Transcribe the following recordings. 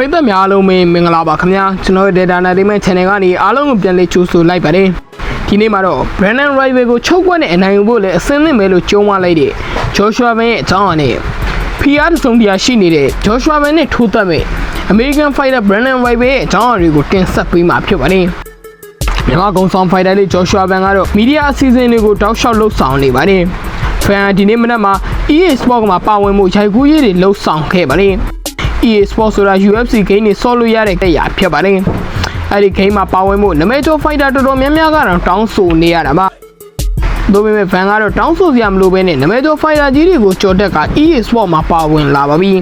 ပရိသတ်များအားလုံးပဲမင်္ဂလာပါခင်ဗျာကျွန်တော်ရဲ့ Data Entertainment Channel ကနေအားလုံးကိုပြန်လည်ကြိုဆိုလိုက်ပါတယ်ဒီနေ့မှာတော့ Brandon Rival ကိုချုပ်ကွက်နဲ့အနိုင်ယူဖို့လည်းအဆင်သင့်ပဲလို့ကြုံဝလိုက်တဲ့ Joshua Van ရဲ့အကြောင်းအရာနဲ့ PR သုံးပြရှိနေတဲ့ Joshua Van နဲ့ထိုးသက်မဲ့ American Fighter Brandon Rival ရဲ့အကြောင်းအရာတွေကိုတင်ဆက်ပေးမှာဖြစ်ပါတယ်မြန်မာကုံဆောင်ဖိုင်တာလေးဂျော်ရှွာဘန်ကတော့မီဒီယာအစီအစဉ်တွေကိုတောက်လျှောက်လှုပ်ဆောင်နေပါတယ်။ဖန်ဒီနေ့မနက်မှာ EA Sport မှာပါဝင်မှုရိုက်ကူးရေးတွေလှုပ်ဆောင်ခဲ့ပါတယ်။ EA Sport ဆိုတာ UFC ဂိမ်းတွေဆော့လို့ရတဲ့တဲ့ရာဖြစ်ပါတယ်။အဲဒီဂိမ်းမှာပါဝင်မှုနမဲကျော်ဖိုက်တာတော်တော်များများကတော့တောင်းဆိုနေရတာပါ။ဒါပေမဲ့ဖန်ကတော့တောင်းဆိုစရာမလိုဘဲနဲ့နမဲကျော်ဖိုက်တာကြီးတွေကိုကြော်တက်က EA Sport မှာပါဝင်လာပါပြီ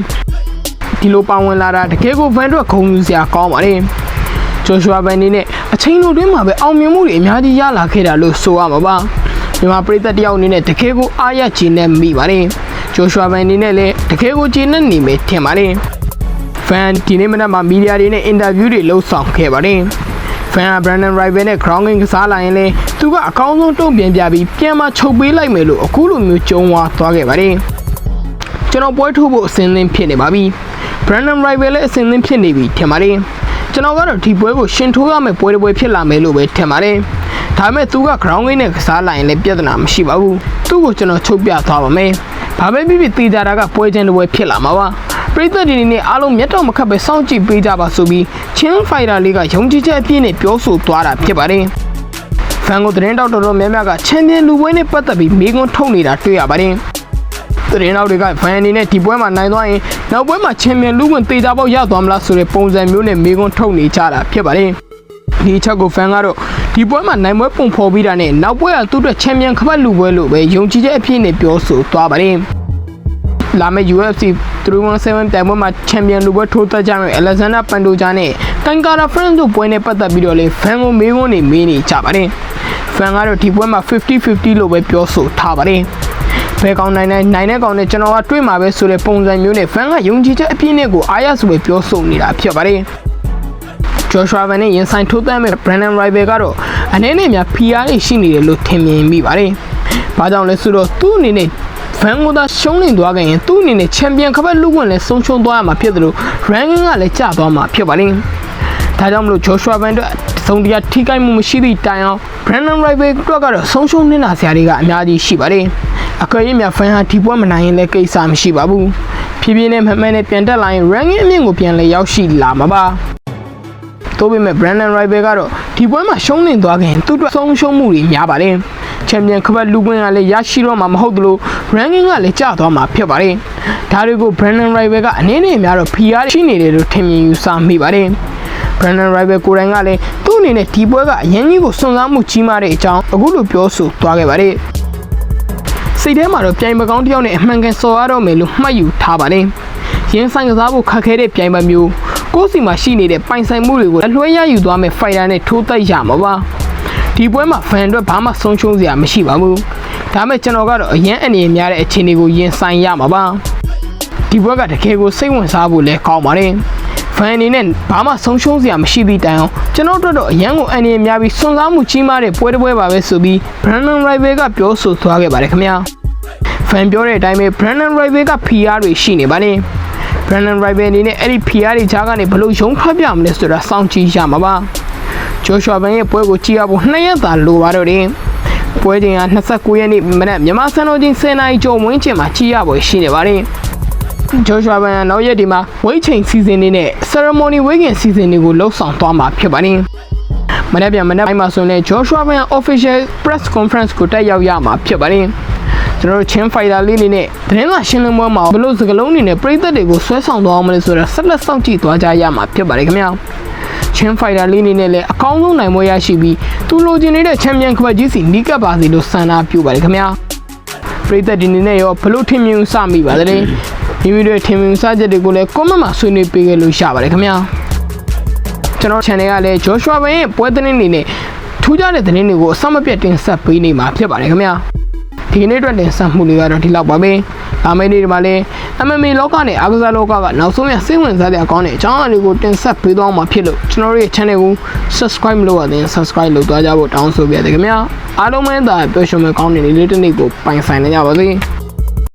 ။ဒီလိုပါဝင်လာတာတကယ်ကိုဖန်တို့ဂုဏ်ယူစရာကောင်းပါတယ်။ဂျိုရှွာဘန်နေနဲ့အချိန်လိုတွင်းမှာပဲအောင်မြင်မှုတွေအများကြီးရလာခဲ့တာလို့ဆိုရမှာပါမြန်မာပြည်သက်တယောက်အနေနဲ့တကယ်ကိုအားရချင်နဲ့မိပါတယ်ဂျိုရှွာဘန်နေနဲ့လည်းတကယ်ကိုချင်နဲ့နေမယ်ထင်ပါတယ် ဖန်ဒီနေ့မနက်မှာမီဒီယာတွေနဲ့အင်တာဗျူးတွေလုပ်ဆောင်ခဲ့ပါတယ်ဖန်က Brandon Rival နဲ့ grounding ကစားလာရင်လည်းသူကအကောင်းဆုံးတုံ့ပြန်ပြပြီးပြန်မချုပ်ပေးလိုက်မယ်လို့အခုလိုမျိုးကြုံဝါသွားခဲ့ပါတယ်ကျွန်တော်ပွဲထိုးဖို့အဆင်သင့်ဖြစ်နေပါပြီ Brandon Rival လည်းအဆင်သင့်ဖြစ်နေပြီထင်ပါတယ်ကျွန်တော်ကတော့ဒီပွဲကိုရှင်ထိုးရမယ့်ပွဲတစ်ပွဲဖြစ်လာမယ်လို့ပဲထင်ပါတယ်။ဒါပေမဲ့သူက ground game နဲ့ကစားလိုက်ရင်လည်းပြဿနာမရှိပါဘူး။သူ့ကိုကျွန်တော်ချုပ်ပြသွားပါမယ်။ဘာပဲဖြစ်ဖြစ်တေးကြတာကပွဲချင်းတစ်ပွဲဖြစ်လာမှာပါ။ ပရိသတ်တွေနဲ့အားလုံးမျက်တော့မခတ်ပဲစောင့်ကြည့်ပေးကြပါဆိုပြီးချင်းဖိုင်တာလေးကယုံကြည်ချက်အပြည့်နဲ့ပြောဆိုသွားတာဖြစ်ပါတယ်။ဖန်ကိုသတင်းတောက်တော်တော်များများကချန်ပီယံလူပွဲနဲ့ပတ်သက်ပြီးမေးခွန်းထုတ်နေတာတွေ့ရပါတယ်။သတင်းနောက်တွေကဖန်အနေနဲ့ဒီပွဲမှာနိုင်သွားရင်နောက်ပွဲမှာချန်ပီယံလူဝင်တေချာပေါက်ရသွားမလားဆိုတဲ့ပုံစံမျိုးနဲ့မေးခွန်းထုတ်နေကြတာဖြစ်ပါတယ်။ဒီချက်ကိုဖန်ကတော့ဒီပွဲမှာနိုင်ပွဲပုံဖော်ပြီးတာနဲ့နောက်ပွဲကသူ့အတွက်ချန်ပီယံခပတ်လူပွဲလို့ပဲယုံကြည်ချက်အပြည့်နဲ့ပြောဆိုသွားပါတယ်။ လာမယ့် UFC 317တိုင်ပွဲမှာချန်ပီယံလူပွဲထိုးသက်ကြမယ့် Alexander Pantoja နဲ့ကန်ကာရာ France တို့ပွဲနဲ့ပတ်သက်ပြီးတော့လေဖန်ကိုမေးခွန်းနေမေးနေကြပါတယ်။ဖန်ကတော့ဒီပွဲမှာ50-50လို့ပဲပြောဆိုထားပါတယ်။ဘယ်ကောင်နိုင်နိုင်နိုင်တဲ့ကောင်နဲ့ကျွန်တော်ကတွေ့မှာပဲဆိုတဲ့ပုံစံမျိုးနဲ့ဖန်ကယုံကြည်ချက်အပြည့်နဲ့ကိုအားရဆိုပဲပြောဆိုနေတာဖြစ်ပါတယ်။ Joshua Van နဲ့ရင်ဆိုင်ထိုးသမ်းမဲ့ Brandon Rival ကတော့အနေနဲ့များ PR တွေရှိနေတယ်လို့ထင်မြင်မိပါတယ်။ဘာကြောင့်လဲဆိုတော့သူ့အနေနဲ့ ဖန်ကိုသာရှုံးနေသွားခဲ့ရင်သူ့အနေနဲ့ချန်ပီယံခပတ်လူဝင်လည်းဆုံးရှုံးသွားရမှာဖြစ်တယ်လို့ ranking ကလည်းကျသွားမှာဖြစ်ပါတယ်။ဒါကြောင့်မလို့ Joshua Van တို့သုံးတရားထိခိုက်မှုမရှိသည့်တိုင်အောင် Brandon Rival တို့ကတော့ဆုံးရှုံးနေတာဆရာတွေကအများကြီးရှိပါတယ်။အကွယ်ရမြဖန်ဟာဒီပွဲမနိုင်ရင်လည်းကိစ္စမရှိပါဘူး။ဖြည်းဖြည်းနဲ့မှန်မှန်နဲ့ပြန်တက်လာရင် ranking အမြင့်ကိုပြန်လဲရောက်ရှိလာမှာပါ။ သို့ပေမဲ့ Brandon Rival ကတော့ဒီပွဲမှာရှုံးနေသွားခင်သူ့အတွက်ဆုံးရှုံးမှုတွေများပါတယ်။ချန်ပီယံခပတ်လူပွင့်ကလည်းရရှိတော့မှာမဟုတ်သလို ranking ကလည်းကျသွားမှာဖြစ်ပါတယ်။ဒါတွေကို Brandon Rival ကအနေနဲ့များတော့ PR ရှိနေတယ်လို့ထင်မြင်ယူဆမိပါတယ်။ Brandon Rival ကိုယ်တိုင်ကလည်းသူ့အနေနဲ့ဒီပွဲကအရင်ကြီးကိုစွန့်စားမှုကြီးမားတဲ့အကြောင်းအခုလိုပြောဆိုသွားခဲ့ပါတယ်။စိတ်ထဲမှာတော့ပြိုင်မကောင်းတစ်ယောက်နဲ့အမှန်ကန်စော်ရတော့မယ်လို့မှတ်ယူထားပါတယ်။ရင်းဆိုင်ကစားဖို့ခက်ခဲတဲ့ပြိုင်ပွဲမျိုး ကိုယ့်စီမှာရှိနေတဲ့ပိုင်ဆိုင်မှုတွေကိုအလွှဲရယူသွားမဲ့ဖိုင်တာနဲ့ထိုးတိုက်ရမှာပါ။ဒီပွဲမှာဖန်အတွက်ဘာမှဆုံးရှုံးစရာမရှိပါဘူး။ဒါမဲ့ကျွန်တော်ကတော့အရင်အနေနဲ့များတဲ့အခြေအနေကိုရင်ဆိုင်ရမှာပါ။ဒီဘက်ကတကယ်ကိုစိတ်ဝင်စားဖို့လည်းကောင်းပါတယ်။ဖန်အနေနဲ့ဘာမှဆုံးရှုံးစရာမရှိသည့်တိုင်အောင်ကျွန်တော်တို့တော့အရန်ကိုအနေနဲ့များပြီးစွန့်စားမှုကြီးမားတဲ့ပွဲတစ်ပွဲပါပဲဆိုပြီး Brandon Rival ကပြောဆိုသွားခဲ့ပါတယ်ခင်ဗျာ။ဖန်ပြောတဲ့အတိုင်းပဲ Brandon Rival က PR တွေရှိနေပါတယ်။ Brandon Rival အနေနဲ့အဲ့ဒီ PR တွေကြားကနေဘယ်လိုရုံထွက်ပြမလဲဆိုတာစောင့်ကြည့်ရမှာပါ။ Joshua Van ရဲ့ပွဲကိုကြည့်ရဖို့နှစ်ရက်သာလိုပါတော့တယ်။ပွဲချိန်က29ရက်နေ့မနက်မြန်မာစံတော်ချိန်10:00နာရီကျော်ဝန်းကျင်မှာကြည့်ရပွဲရှိနေပါတယ်။ Joshua Van နောက်ရက်ဒီမှာဝိတ်ချိန်စီစဉ်နေနဲ့ ceremony ဝိတ်ကင်စီစဉ်တွေကိုလှုပ်ဆောင်သွားမှာဖြစ်ပါတယ်။မနေ့ပြန်မနေ့ပိုင်းမှာဆိုရင် Joshua Van official press conference ကိုတက်ရောက်ရမှာဖြစ်ပါတယ်။ ကျွန်တော်တို့ချင်းဖိုင်တာလေးနေနဲ့သတင်းစာရှင်းလင်းပွဲမှာဘယ်လိုစကားလုံးတွေနဲ့ပြည်သက်တွေကိုဆွဲဆောင်သွားအောင်မလဲဆိုတော့ဆက်လက်စောင့်ကြည့်သွားကြရမှာဖြစ်ပါတယ်ခင်ဗျာ။ချင်းဖိုင်တာလေးနေနဲ့လည်းအကောင်းဆုံးနိုင်ပွဲရရှိပြီးသူလိုချင်နေတဲ့ချန်ပီယံကပတ်ကြီးစီနီးကပ်ပါစီလို့ဆန္ဒပြုပါတယ်ခင်ဗျာ။ပြည်သက်ဒီနေနဲ့ရောဘလို့ထင်မြင်စမိပါသလဲ။မိမိတို့ထင်မြင်စချက်တွေကိုလည်း comment မှာဆွေးနွေးပေးခဲ့လို့ရပါတယ်ခင်ဗျာ။ကျွန်တော် channel ကလည်း Joshua ဘန်ရဲ့ပွဲသတင်းတွေနဲ့ထူးခြားတဲ့သတင်းတွေကိုအစမပြတ်တင်ဆက်ပေးနေမှာဖြစ်ပါတယ်ခင်ဗျာ။ ဒီနေ့အတွက်တင်ဆက်မှုတွေကတော့ဒီလောက်ပါပဲ။ဒါမယ့်နေ့ဒီမှာလည်း MMA လောကနဲ့အားကစားလောကကနောက်ဆုံးရစိတ်ဝင်စားတဲ့အကောင်းတဲ့အကြောင်းအရာတွေကိုတင်ဆက်ပေးသွားမှာဖြစ်လို့ကျွန်တော်တို့ရဲ့ channel ကို subscribe မလုပ်ရသေးရင် subscribe လုပ်သွားကြဖို့တောင်းဆိုပါရစေခင်ဗျာအားလုံးပဲဒါပျော်ရွှင်မဲ့ကောင်းတဲ့နေ့လေးတစ်နေ့ကိုပိုင်ဆိုင်နေကြပါစေ။